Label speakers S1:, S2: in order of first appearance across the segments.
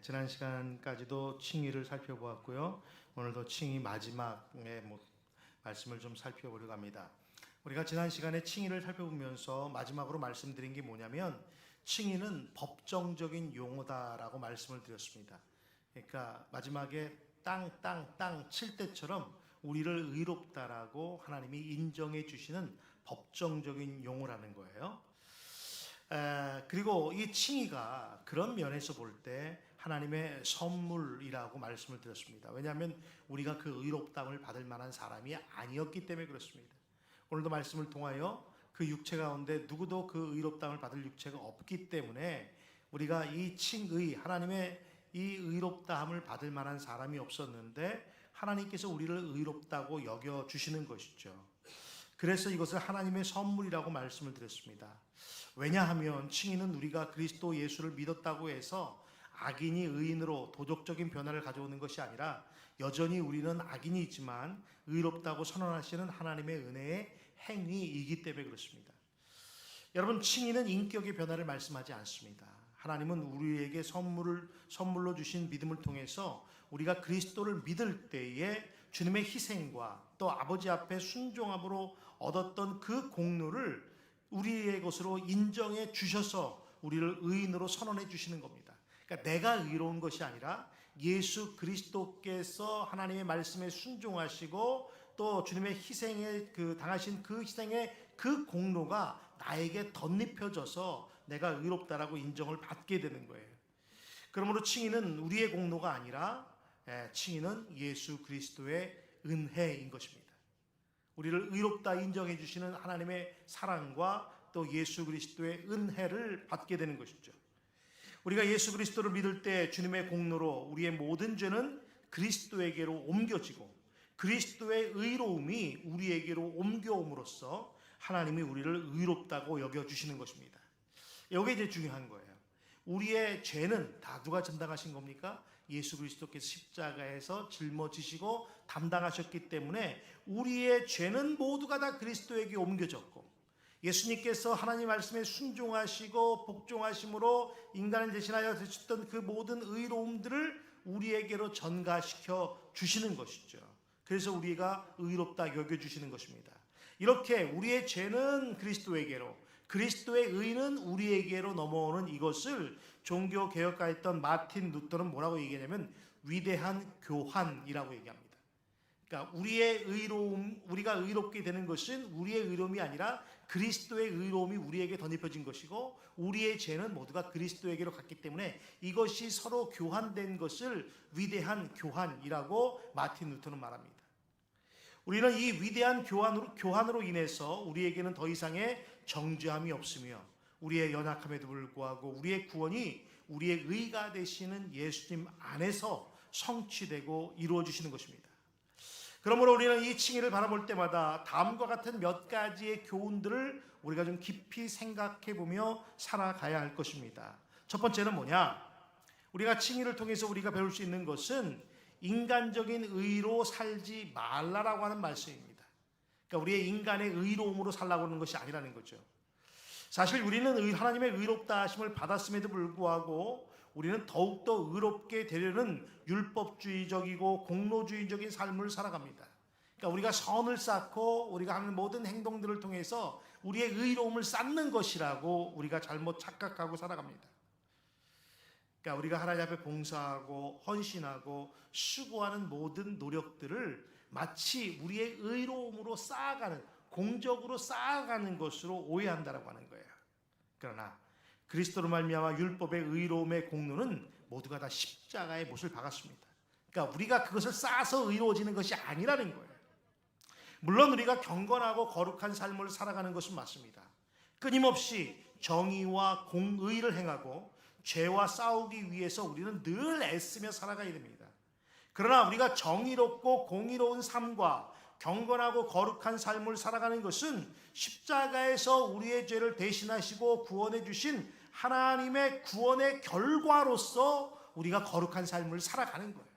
S1: 예, 지난 시간까지도 칭의를 살펴보았고요. 오늘도 칭의 마지막에 뭐 말씀을 좀 살펴보려고 합니다. 우리가 지난 시간에 칭의를 살펴보면서 마지막으로 말씀드린 게 뭐냐면 칭의는 법정적인 용어다라고 말씀을 드렸습니다. 그러니까 마지막에 땅 땅 땅 칠 때처럼 우리를 의롭다라고 하나님이 인정해 주시는 법정적인 용어라는 거예요. 에, 그리고 이 칭의가 그런 면에서 볼 때 하나님의 선물이라고 말씀을 드렸습니다. 왜냐하면 우리가 그 의롭담을 받을 만한 사람이 아니었기 때문에 그렇습니다. 오늘도 말씀을 통하여 그 육체 가운데 누구도 그 의롭담을 받을 육체가 없기 때문에 우리가 이 칭의 하나님의 이 의롭다함을 받을 만한 사람이 없었는데 하나님께서 우리를 의롭다고 여겨 주시는 것이죠. 그래서 이것을 하나님의 선물이라고 말씀을 드렸습니다. 왜냐하면 칭의는 우리가 그리스도 예수를 믿었다고 해서 악인이 의인으로 도덕적인 변화를 가져오는 것이 아니라 여전히 우리는 악인이지만 의롭다고 선언하시는 하나님의 은혜의 행위이기 때문에 그렇습니다. 여러분 칭의는 인격의 변화를 말씀하지 않습니다. 하나님은 우리에게 선물을 선물로 주신 믿음을 통해서 우리가 그리스도를 믿을 때에 주님의 희생과 또 아버지 앞에 순종함으로 얻었던 그 공로를 우리의 것으로 인정해 주셔서 우리를 의인으로 선언해 주시는 겁니다. 그러니까 내가 의로운 것이 아니라 예수 그리스도께서 하나님의 말씀에 순종하시고 또 주님의 희생에 그 당하신 그 희생의 그 공로가 나에게 덧입혀져서 내가 의롭다라고 인정을 받게 되는 거예요. 그러므로 칭의는 우리의 공로가 아니라 예, 칭의는 예수 그리스도의 은혜인 것입니다. 우리를 의롭다 인정해 주시는 하나님의 사랑과 또 예수 그리스도의 은혜를 받게 되는 것이죠. 우리가 예수 그리스도를 믿을 때 주님의 공로로 우리의 모든 죄는 그리스도에게로 옮겨지고 그리스도의 의로움이 우리에게로 옮겨옴으로써 하나님이 우리를 의롭다고 여겨 주시는 것입니다. 여기 이제 중요한 거예요. 우리의 죄는 다 누가 전당하신 겁니까? 예수 그리스도께서 십자가에서 짊어지시고 담당하셨기 때문에 우리의 죄는 모두가 다 그리스도에게 옮겨졌고 예수님께서 하나님 말씀에 순종하시고 복종하심으로 인간을 대신하여 되셨던 그 모든 의로움들을 우리에게로 전가시켜 주시는 것이죠. 그래서 우리가 의롭다 여겨 주시는 것입니다. 이렇게 우리의 죄는 그리스도에게로 그리스도의 의는 우리에게로 넘어오는 이것을 종교 개혁가했던 마틴 루터는 뭐라고 얘기하냐면 위대한 교환이라고 얘기합니다. 그러니까 우리의 의로움, 우리가 의롭게 되는 것은 우리의 의로움이 아니라 그리스도의 의로움이 우리에게 덧입혀진 것이고 우리의 죄는 모두가 그리스도에게로 갔기 때문에 이것이 서로 교환된 것을 위대한 교환이라고 마틴 루터는 말합니다. 우리는 이 위대한 교환으로, 교환으로 인해서 우리에게는 더 이상의 정죄함이 없으며 우리의 연약함에도 불구하고 우리의 구원이 우리의 의가 되시는 예수님 안에서 성취되고 이루어지시는 것입니다. 그러므로 우리는 이 칭의를 바라볼 때마다 다음과 같은 몇 가지의 교훈들을 우리가 좀 깊이 생각해 보며 살아가야 할 것입니다. 첫 번째는 뭐냐? 우리가 칭의를 통해서 우리가 배울 수 있는 것은 인간적인 의로 살지 말라라고 하는 말씀입니다. 그러니까 우리의 인간의 의로움으로 살라고 하는 것이 아니라는 거죠. 사실 우리는 하나님의 의롭다 하심을 받았음에도 불구하고 우리는 더욱더 의롭게 되려는 율법주의적이고 공로주의적인 삶을 살아갑니다. 그러니까 우리가 선을 쌓고 우리가 하는 모든 행동들을 통해서 우리의 의로움을 쌓는 것이라고 우리가 잘못 착각하고 살아갑니다. 그러니까 우리가 하나님 앞에 봉사하고 헌신하고 수고하는 모든 노력들을 마치 우리의 의로움으로 쌓아가는 공적으로 쌓아가는 것으로 오해한다라고 하는 거예요. 그러나 그리스도로 말미암아 율법의 의로움의 공로는 모두가 다 십자가의 못을 박았습니다. 그러니까 우리가 그것을 쌓아서 의로워지는 것이 아니라는 거예요. 물론 우리가 경건하고 거룩한 삶을 살아가는 것은 맞습니다. 끊임없이 정의와 공의를 행하고 죄와 싸우기 위해서 우리는 늘 애쓰며 살아가야 됩니다. 그러나 우리가 정의롭고 공의로운 삶과 경건하고 거룩한 삶을 살아가는 것은 십자가에서 우리의 죄를 대신하시고 구원해 주신 하나님의 구원의 결과로서 우리가 거룩한 삶을 살아가는 거예요.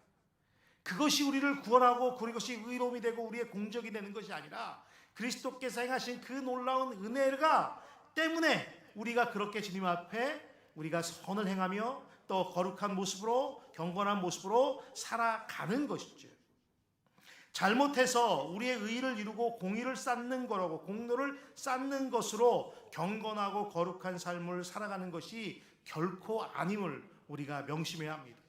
S1: 그것이 우리를 구원하고 그것이 의로움이 되고 우리의 공적이 되는 것이 아니라 그리스도께서 행하신 그 놀라운 은혜가 때문에 우리가 그렇게 주님 앞에 우리가 선을 행하며 또 거룩한 모습으로 경건한 모습으로 살아가는 것이죠. 잘못해서 우리의 의를 이루고 공의를 쌓는 거라고 공로를 쌓는 것으로 경건하고 거룩한 삶을 살아가는 것이 결코 아님을 우리가 명심해야 합니다.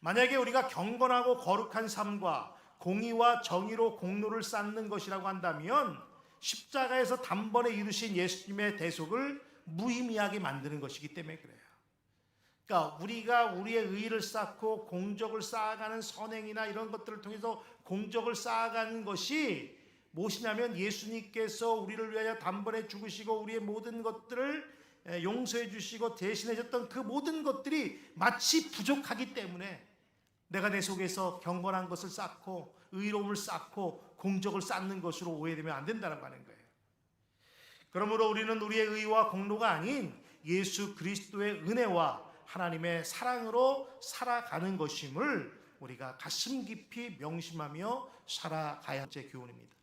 S1: 만약에 우리가 경건하고 거룩한 삶과 공의와 정의로 공로를 쌓는 것이라고 한다면 십자가에서 단번에 이루신 예수님의 대속을 무의미하게 만드는 것이기 때문에 그래요. 그러니까 우리가 우리의 의를 쌓고 공적을 쌓아가는 선행이나 이런 것들을 통해서 공적을 쌓아가는 것이 무엇이냐면 예수님께서 우리를 위하여 단번에 죽으시고 우리의 모든 것들을 용서해 주시고 대신해 줬던 그 모든 것들이 마치 부족하기 때문에 내가 내 속에서 경건한 것을 쌓고 의로움을 쌓고 공적을 쌓는 것으로 오해되면 안 된다는 거예요. 그러므로 우리는 우리의 의와 공로가 아닌 예수 그리스도의 은혜와 하나님의 사랑으로 살아가는 것임을 우리가 가슴 깊이 명심하며 살아가야 할 교훈입니다.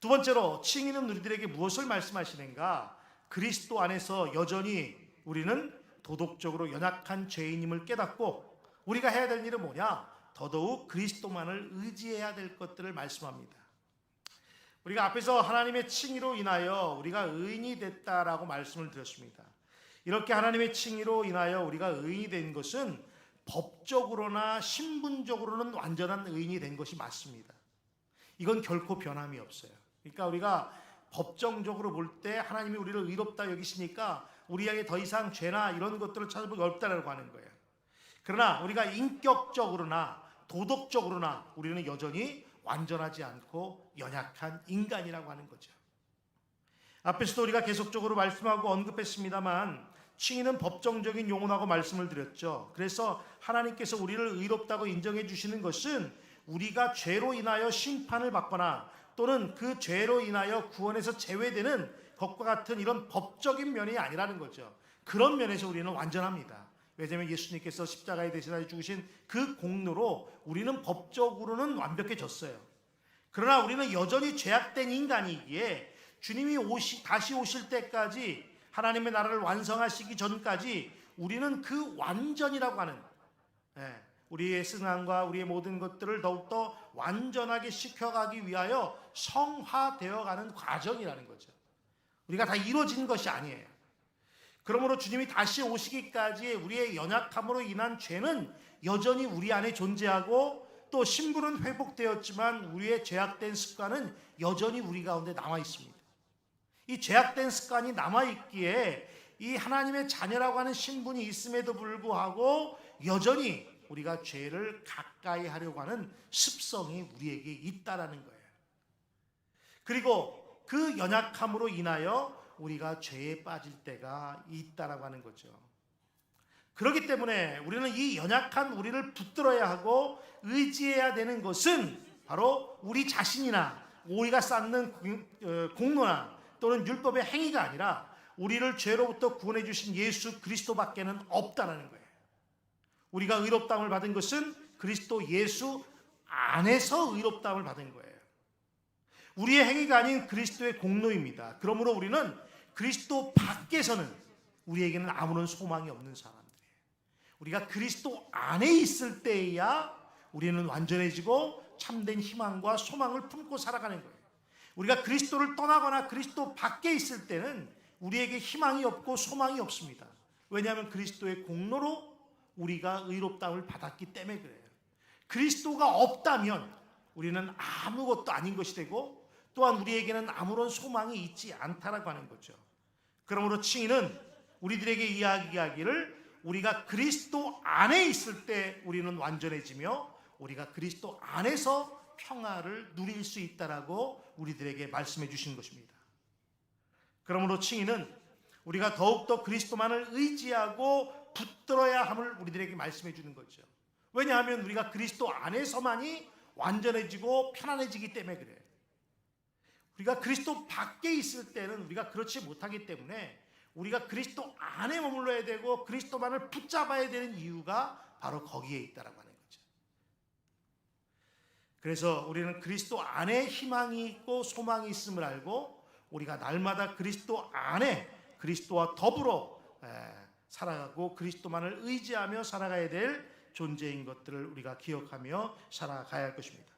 S1: 두 번째로 칭의는 우리들에게 무엇을 말씀하시는가? 그리스도 안에서 여전히 우리는 도덕적으로 연약한 죄인임을 깨닫고 우리가 해야 될 일은 뭐냐? 더더욱 그리스도만을 의지해야 될 것들을 말씀합니다. 우리가 앞에서 하나님의 칭의로 인하여 우리가 의인이 됐다라고 말씀을 드렸습니다. 이렇게 하나님의 칭의로 인하여 우리가 의인이 된 것은 법적으로나 신분적으로는 완전한 의인이 된 것이 맞습니다. 이건 결코 변함이 없어요. 그러니까 우리가 법정적으로 볼 때 하나님이 우리를 의롭다 여기시니까 우리에게 더 이상 죄나 이런 것들을 찾아보기 어렵다라고 하는 거예요. 그러나 우리가 인격적으로나 도덕적으로나 우리는 여전히 완전하지 않고 연약한 인간이라고 하는 거죠. 앞에서도 우리가 계속적으로 말씀하고 언급했습니다만 칭의는 법정적인 용어라고 말씀을 드렸죠. 그래서 하나님께서 우리를 의롭다고 인정해 주시는 것은 우리가 죄로 인하여 심판을 받거나 또는 그 죄로 인하여 구원에서 제외되는 것과 같은 이런 법적인 면이 아니라는 거죠. 그런 면에서 우리는 완전합니다. 왜냐하면 예수님께서 십자가에 대신하여 죽으신 그 공로로 우리는 법적으로는 완벽해졌어요. 그러나 우리는 여전히 죄악된 인간이기에 주님이 오시, 다시 오실 때까지 하나님의 나라를 완성하시기 전까지 우리는 그 완전이라고 하는 예, 우리의 승함과 우리의 모든 것들을 더욱더 완전하게 시켜가기 위하여 성화되어가는 과정이라는 거죠. 우리가 다 이루어진 것이 아니에요. 그러므로 주님이 다시 오시기까지 우리의 연약함으로 인한 죄는 여전히 우리 안에 존재하고 또 신분은 회복되었지만 우리의 죄악된 습관은 여전히 우리 가운데 남아 있습니다. 이 죄악된 습관이 남아 있기에 이 하나님의 자녀라고 하는 신분이 있음에도 불구하고 여전히 우리가 죄를 가까이 하려고 하는 습성이 우리에게 있다라는 거예요. 그리고 그 연약함으로 인하여 우리가 죄에 빠질 때가 있다라고 하는 거죠. 그렇기 때문에 우리는 이 연약한 우리를 붙들어야 하고 의지해야 되는 것은 바로 우리 자신이나 우리가 쌓는 어, 공로나 또는 율법의 행위가 아니라 우리를 죄로부터 구원해 주신 예수 그리스도밖에는 없다라는 거예요. 우리가 의롭다함을 받은 것은 그리스도 예수 안에서 의롭다함을 받은 거예요. 우리의 행위가 아닌 그리스도의 공로입니다. 그러므로 우리는 그리스도 밖에서는 우리에게는 아무런 소망이 없는 사람들이에요. 우리가 그리스도 안에 있을 때야 우리는 완전해지고 참된 희망과 소망을 품고 살아가는 거예요. 우리가 그리스도를 떠나거나 그리스도 밖에 있을 때는 우리에게 희망이 없고 소망이 없습니다. 왜냐하면 그리스도의 공로로 우리가 의롭다움을 받았기 때문에 그래요. 그리스도가 없다면 우리는 아무것도 아닌 것이 되고 또한 우리에게는 아무런 소망이 있지 않다라고 하는 거죠. 그러므로 칭의는 우리들에게 이야기하기를 우리가 그리스도 안에 있을 때 우리는 완전해지며 우리가 그리스도 안에서 평화를 누릴 수 있다라고 우리들에게 말씀해 주신 것입니다. 그러므로 칭의는 우리가 더욱더 그리스도만을 의지하고 붙들어야 함을 우리들에게 말씀해 주는 거죠. 왜냐하면 우리가 그리스도 안에서만이 완전해지고 편안해지기 때문에 그래요. 우리가 그리스도 밖에 있을 때는 우리가 그렇지 못하기 때문에 우리가 그리스도 안에 머물러야 되고 그리스도만을 붙잡아야 되는 이유가 바로 거기에 있다라고 거죠. 그래서 우리는 그리스도 안에 희망이 있고 소망이 있음을 알고 우리가 날마다 그리스도 안에 그리스도와 더불어 살아가고 그리스도만을 의지하며 살아가야 될 존재인 것들을 우리가 기억하며 살아가야 할 것입니다.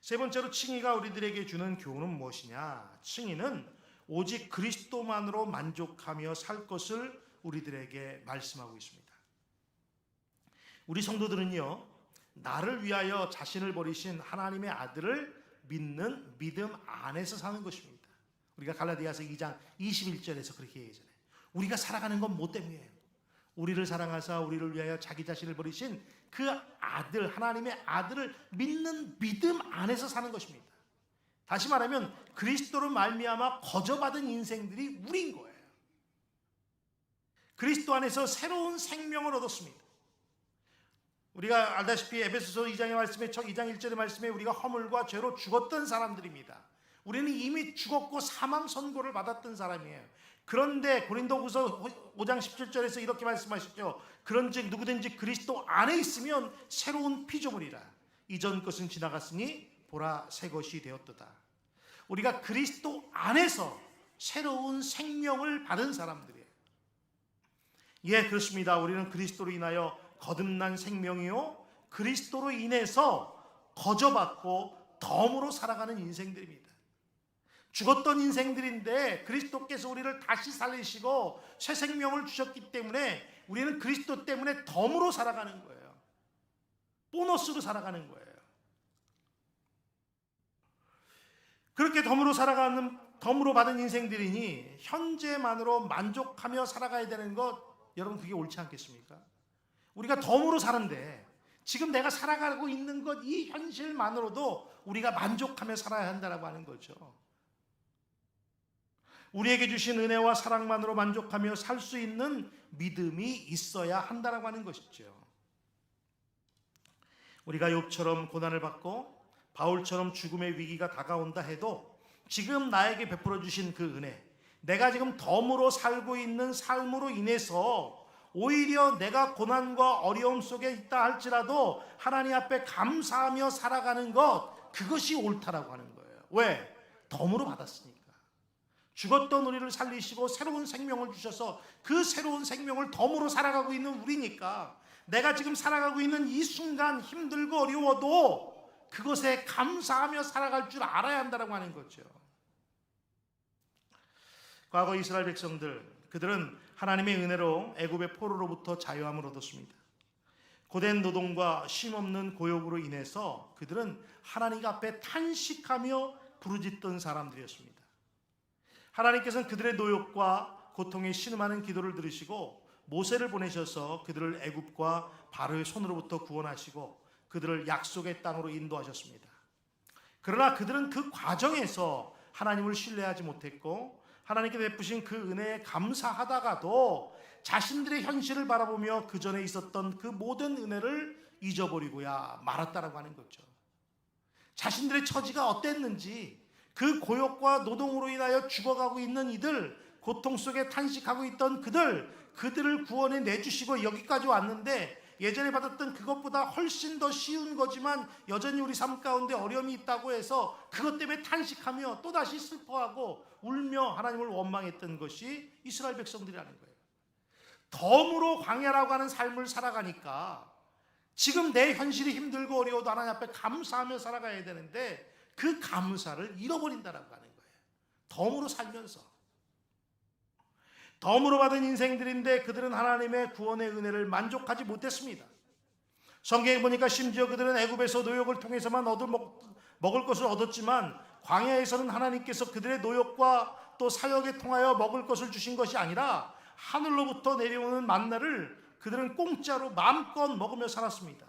S1: 세 번째로 칭의가 우리들에게 주는 교훈은 무엇이냐? 칭의는 오직 그리스도만으로 만족하며 살 것을 우리들에게 말씀하고 있습니다. 우리 성도들은요, 나를 위하여 자신을 버리신 하나님의 아들을 믿는 믿음 안에서 사는 것입니다. 우리가 갈라디아서 2장 21절에서 그렇게 얘기하잖아요. 우리가 살아가는 건 뭐 때문이에요? 우리를 사랑하사 우리를 위하여 자기 자신을 버리신 그 아들 하나님의 아들을 믿는 믿음 안에서 사는 것입니다. 다시 말하면 그리스도로 말미암아 거저받은 인생들이 우리인 거예요. 그리스도 안에서 새로운 생명을 얻었습니다. 우리가 알다시피 에베소서 2장의 말씀에 2장 1절의 말씀에 우리가 허물과 죄로 죽었던 사람들입니다. 우리는 이미 죽었고 사망 선고를 받았던 사람이에요. 그런데 고린도후서 5장 17절에서 이렇게 말씀하시죠. 그런즉 누구든지 그리스도 안에 있으면 새로운 피조물이라. 이전 것은 지나갔으니 보라 새 것이 되었도다. 우리가 그리스도 안에서 새로운 생명을 받은 사람들이에요. 예, 그렇습니다. 우리는 그리스도로 인하여 거듭난 생명이요 그리스도로 인해서 거저받고 덤으로 살아가는 인생들입니다. 죽었던 인생들인데 그리스도께서 우리를 다시 살리시고 새 생명을 주셨기 때문에 우리는 그리스도 때문에 덤으로 살아가는 거예요. 보너스로 살아가는 거예요. 그렇게 덤으로 살아가는 덤으로 받은 인생들이니 현재만으로 만족하며 살아가야 되는 것 여러분 그게 옳지 않겠습니까? 우리가 덤으로 사는데 지금 내가 살아가고 있는 것 이 현실만으로도 우리가 만족하며 살아야 한다라고 하는 거죠. 우리에게 주신 은혜와 사랑만으로 만족하며 살 수 있는 믿음이 있어야 한다라고 하는 것이죠. 우리가 욥처럼 고난을 받고 바울처럼 죽음의 위기가 다가온다 해도 지금 나에게 베풀어 주신 그 은혜, 내가 지금 덤으로 살고 있는 삶으로 인해서 오히려 내가 고난과 어려움 속에 있다 할지라도 하나님 앞에 감사하며 살아가는 것 그것이 옳다라고 하는 거예요. 왜? 덤으로 받았으니까. 죽었던 우리를 살리시고 새로운 생명을 주셔서 그 새로운 생명을 덤으로 살아가고 있는 우리니까 내가 지금 살아가고 있는 이 순간 힘들고 어려워도 그것에 감사하며 살아갈 줄 알아야 한다라고 하는 거죠. 과거 이스라엘 백성들 그들은 하나님의 은혜로 애굽의 포로로부터 자유함을 얻었습니다. 고된 노동과 쉼없는 고역으로 인해서 그들은 하나님 앞에 탄식하며 부르짖던 사람들이었습니다. 하나님께서는 그들의 노역과 고통에 신음하는 기도를 들으시고 모세를 보내셔서 그들을 애굽과 바로의 손으로부터 구원하시고 그들을 약속의 땅으로 인도하셨습니다. 그러나 그들은 그 과정에서 하나님을 신뢰하지 못했고 하나님께 베푸신 그 은혜에 감사하다가도 자신들의 현실을 바라보며 그 전에 있었던 그 모든 은혜를 잊어버리고야 말았다라고 하는 거죠. 자신들의 처지가 어땠는지 그 고역과 노동으로 인하여 죽어가고 있는 이들, 고통 속에 탄식하고 있던 그들, 그들을 구원해 내주시고 여기까지 왔는데 예전에 받았던 그것보다 훨씬 더 쉬운 거지만 여전히 우리 삶 가운데 어려움이 있다고 해서 그것 때문에 탄식하며 또다시 슬퍼하고 울며 하나님을 원망했던 것이 이스라엘 백성들이라는 거예요. 덤으로 광야라고 하는 삶을 살아가니까 지금 내 현실이 힘들고 어려워도 하나님 앞에 감사하며 살아가야 되는데 그 감사를 잃어버린다라고 하는 거예요. 덤으로 살면서. 덤으로 받은 인생들인데 그들은 하나님의 구원의 은혜를 만족하지 못했습니다. 성경에 보니까 심지어 그들은 애굽에서 노역을 통해서만 얻을 먹, 먹을 것을 얻었지만 광야에서는 하나님께서 그들의 노역과 또 사역에 통하여 먹을 것을 주신 것이 아니라 하늘로부터 내려오는 만나를 그들은 공짜로 마음껏 먹으며 살았습니다.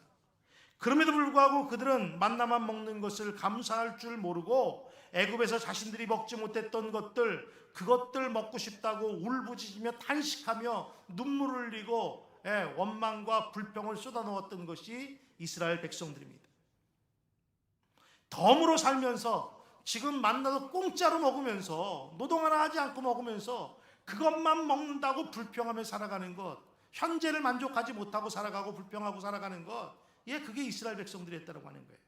S1: 그럼에도 불구하고 그들은 만나만 먹는 것을 감사할 줄 모르고 애굽에서 자신들이 먹지 못했던 것들 그것들 먹고 싶다고 울부짖으며 탄식하며 눈물을 흘리고 예, 원망과 불평을 쏟아놓았던 것이 이스라엘 백성들입니다. 덤으로 살면서 지금 만나도 공짜로 먹으면서 노동 하나 하지 않고 먹으면서 그것만 먹는다고 불평하며 살아가는 것 현재를 만족하지 못하고 살아가고 불평하고 살아가는 것 예, 그게 이스라엘 백성들이 했다고 하는 거예요.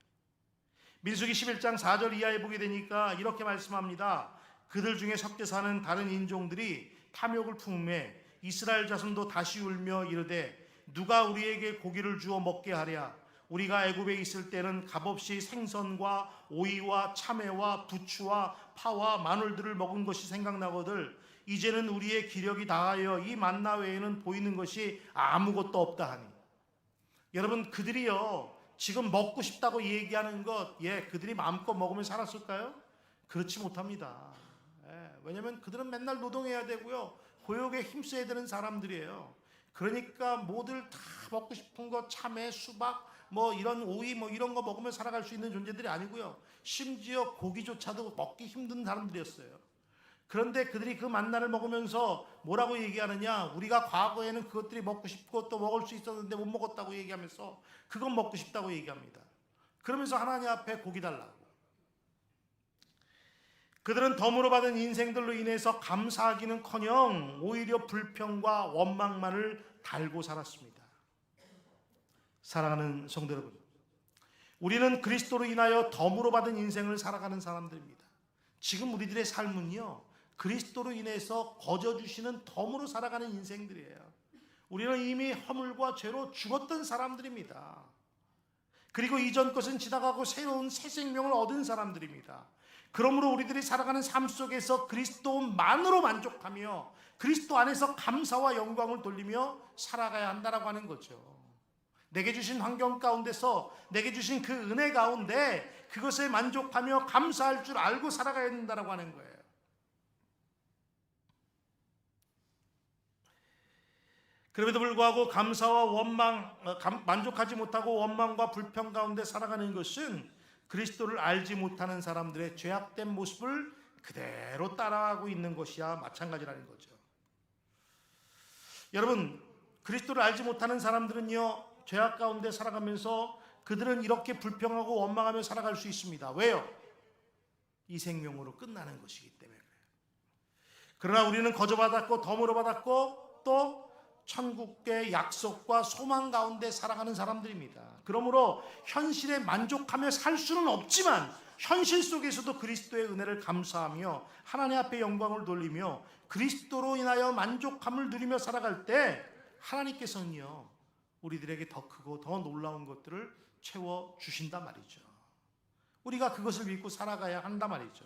S1: 민수기 11장 4절 이하에 보게 되니까 이렇게 말씀합니다. 그들 중에 섞여 사는 다른 인종들이 탐욕을 품에 이스라엘 자손도 다시 울며 이르되 누가 우리에게 고기를 주어 먹게 하랴? 우리가 애굽에 있을 때는 값없이 생선과 오이와 참외와 부추와 파와 마늘들을 먹은 것이 생각나거들. 이제는 우리의 기력이 다하여 이 만나 외에는 보이는 것이 아무것도 없다 하니. 여러분 그들이요 지금 먹고 싶다고 얘기하는 것, 예, 그들이 마음껏 먹으면 살았을까요? 그렇지 못합니다. 예, 왜냐하면 그들은 맨날 노동해야 되고요, 고역에 힘써야 되는 사람들이에요. 그러니까 모두 다 먹고 싶은 거 참외, 수박, 뭐 이런 오이, 뭐 이런 거 먹으면 살아갈 수 있는 존재들이 아니고요. 심지어 고기조차도 먹기 힘든 사람들이었어요. 그런데 그들이 그 만나를 먹으면서 뭐라고 얘기하느냐? 우리가 과거에는 그것들이 먹고 싶고 또 먹을 수 있었는데 못 먹었다고 얘기하면서 그건 먹고 싶다고 얘기합니다. 그러면서 하나님 앞에 고기 달라고. 그들은 덤으로 받은 인생들로 인해서 감사하기는커녕 오히려 불평과 원망만을 달고 살았습니다. 사랑하는 성도 여러분, 우리는 그리스도로 인하여 덤으로 받은 인생을 살아가는 사람들입니다. 지금 우리들의 삶은요, 그리스도로 인해서 거저 주시는 덤으로 살아가는 인생들이에요. 우리는 이미 허물과 죄로 죽었던 사람들입니다. 그리고 이전 것은 지나가고 새로운 새 생명을 얻은 사람들입니다. 그러므로 우리들이 살아가는 삶 속에서 그리스도만으로 만족하며 그리스도 안에서 감사와 영광을 돌리며 살아가야 한다라고 하는 거죠. 내게 주신 환경 가운데서 내게 주신 그 은혜 가운데 그것에 만족하며 감사할 줄 알고 살아가야 된다라고 하는 거예요. 그럼에도 불구하고 감사와 원망, 어, 감- 만족하지 못하고 원망과 불평 가운데 살아가는 것은 그리스도를 알지 못하는 사람들의 죄악된 모습을 그대로 따라가고 있는 것이야 마찬가지라는 거죠. 여러분, 그리스도를 알지 못하는 사람들은요, 죄악 가운데 살아가면서 그들은 이렇게 불평하고 원망하며 살아갈 수 있습니다. 왜요? 이 생명으로 끝나는 것이기 때문에 그래요. 그러나 우리는 거저 받았고 덤으로 받았고 또 천국의 약속과 소망 가운데 살아가는 사람들입니다. 그러므로 현실에 만족하며 살 수는 없지만 현실 속에서도 그리스도의 은혜를 감사하며 하나님 앞에 영광을 돌리며 그리스도로 인하여 만족함을 누리며 살아갈 때 하나님께서는요 우리들에게 더 크고 더 놀라운 것들을 채워 주신단 말이죠. 우리가 그것을 믿고 살아가야 한단 말이죠.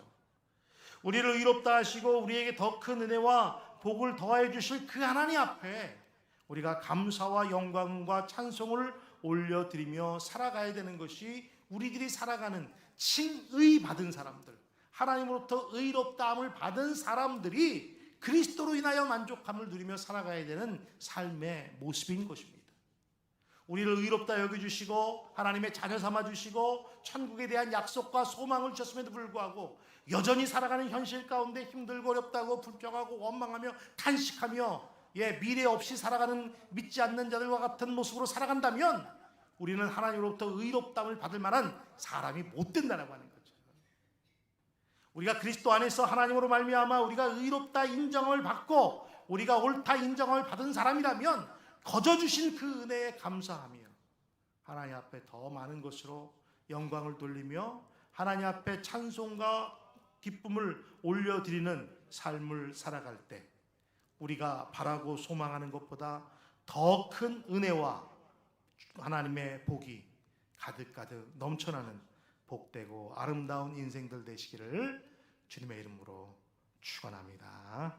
S1: 우리를 의롭다 하시고 우리에게 더 큰 은혜와 복을 더하여 주실 그 하나님 앞에 우리가 감사와 영광과 찬송을 올려드리며 살아가야 되는 것이 우리들이 살아가는 칭의 받은 사람들, 하나님으로부터 의롭다함을 받은 사람들이 그리스도로 인하여 만족함을 누리며 살아가야 되는 삶의 모습인 것입니다. 우리를 의롭다 여겨주시고 하나님의 자녀 삼아주시고 천국에 대한 약속과 소망을 주셨음에도 불구하고 여전히 살아가는 현실 가운데 힘들고 어렵다고 불평하고 원망하며 탄식하며 예, 미래 없이 살아가는 믿지 않는 자들과 같은 모습으로 살아간다면 우리는 하나님으로부터 의롭담을 받을 만한 사람이 못 된다라고 하는 거죠. 우리가 그리스도 안에서 하나님으로 말미암아 우리가 의롭다 인정을 받고 우리가 옳다 인정을 받은 사람이라면 거저 주신 그 은혜에 감사하며 하나님 앞에 더 많은 것으로 영광을 돌리며 하나님 앞에 찬송과 기쁨을 올려드리는 삶을 살아갈 때 우리가 바라고 소망하는 것보다 더 큰 은혜와 하나님의 복이 가득가득 넘쳐나는 복되고 아름다운 인생들 되시기를 주님의 이름으로 축원합니다.